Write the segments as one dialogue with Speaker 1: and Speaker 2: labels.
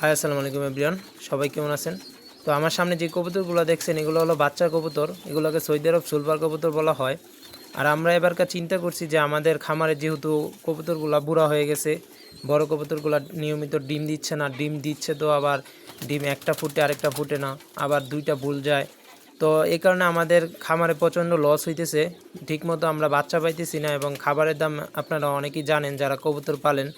Speaker 1: High, আসসালামু আলাইকুম, everyone. সবাই কেমন আছেন? তো আমার সামনে যে কবুতরগুলো দেখছেন, এগুলো হলো বাচ্চা কবুতর। এগুলোকে সৌদি আরব সুলভার কবুতর বলা হয়। আর আমরা এবারকার চিন্তা করছি যে আমাদের খামারে যেহেতু কবুতরগুলো বুড়া হয়ে গেছে, বড় কবুতরগুলো নিয়মিত ডিম দিচ্ছে না, ডিম দিচ্ছে তো আবার ডিম একটা ফুটে, আরেকটা ফুটে না, আবার দুইটা ভুল যায়। তো এই কারণে আমাদের খামারে প্রচণ্ড লস হইতেছে। ঠিকমতো আমরা বাচ্চা পাইতেছি না এবং খাবারের দাম আপনারা অনেকেই জানেন, যারা কবুতর পালেন,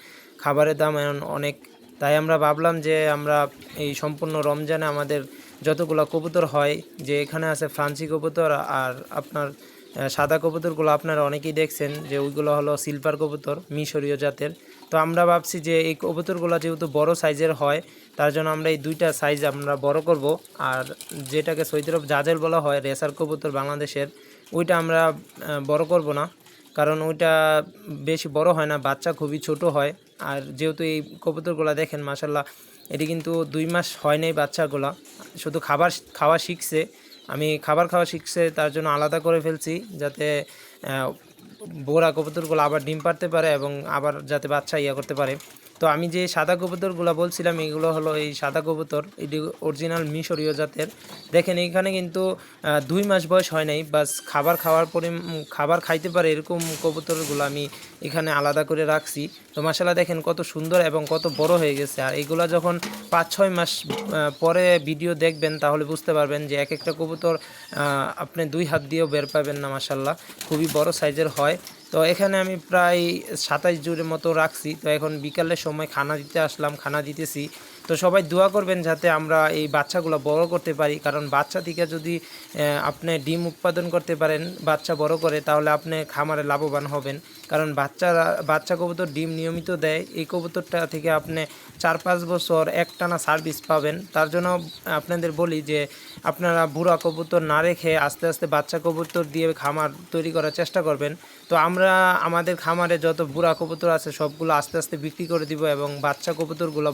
Speaker 1: খাবারের দাম অনেক তাই আমরা ভাবলাম যে আমরা এই সম্পূর্ণ রমজানে আমাদের যতগুলো কবুতর হয়, যে এখানে আছে ফ্রান্সি কবুতর আর আপনার সাদা কবুতরগুলো আপনারা অনেকেই দেখছেন যে ওইগুলো হলো সিলভার কবুতর, মিশরীয় জাতের। তো আমরা ভাবছি যে এই কবুতরগুলো যেহেতু বড় সাইজের হয়, তার জন্য আমরা এই দুইটা সাইজ আমরা বড় করব। আর যেটাকে সৌদি আরব জাজেল বলা হয়, রেসার কবুতর বাংলাদেশের, ওইটা আমরা বড় করব না। কারণ ওইটা বেশি বড় হয় না, বাচ্চা খুবই ছোট হয়। আর যেহেতু এই কবুতরগুলা দেখেন মাসাল্লাহ এটি কিন্তু দুই মাস হয় নাই বাচ্চাগুলা। শুধু খাবার খাওয়া শিখছে। আমি খাবার খাওয়া শিখছে, তার জন্য আলাদা করে ফেলছি যাতে বোরা কবুতরগুলো আবার ডিম পারতে পারে এবং আবার যাতে বাচ্চা ইয়া করতে পারে। তো আমি যে সাদা কবুতরগুলো বলছিলাম, এগুলো হলো এই সাদা কবুতর। এটি অরিজিনাল মিশরীয় জাতের। দেখেন এইখানে কিন্তু দুই মাস বয়স হয় নাই বাস খাবার খাওয়ার পরে খাবার খাইতে পারে এরকম কবুতরগুলো আমি এখানে আলাদা করে রাখছি। তো মাসালা দেখেন, কত সুন্দর এবং কত বড় হয়ে গেছে। আর এগুলো যখন পাঁচ ছয় মাস পরে ভিডিও দেখবেন, তাহলে বুঝতে পারবেন যে এক একটা কবুতর আপনি দুই হাত দিয়েও বের পাবেন না মাসাল্লাহ খুবই বড় সাইজের হয়। তো এখানে আমি প্রায় সাতাইশ জুড়ের মতো রাখছি। তো এখন বিকালের সময় খানা দিতে আসলাম, খানা দিতেছি। তো সবাই দোয়া করবেন যাতে আমরা এই বাচ্চাগুলো বড় করতে পারি। কারণ বাচ্চা থেকে যদি আপনি ডিম উৎপাদন করতে পারেন, বাচ্চা বড় করে, তাহলে আপনি খামারে লাভবান হবেন। কারণ বাচ্চারা বাচ্চা কবুতর ডিম নিয়মিত দেয়। এই কবুতরটা থেকে আপনি চার পাঁচ বছর একটানা সার্ভিস পাবেন। তার জন্য আপনাদের বলি যে, আপনারা বুড়া কবুতর না রেখে আস্তে আস্তে বাচ্চা কবুতর দিয়ে খামার তৈরি করার চেষ্টা করবেন। তো আমরা আমাদের খামারে যত বুড়া কবুতর আছে, সবগুলো আস্তে আস্তে বিক্রি করে দিব এবং বাচ্চা কবুতরগুলো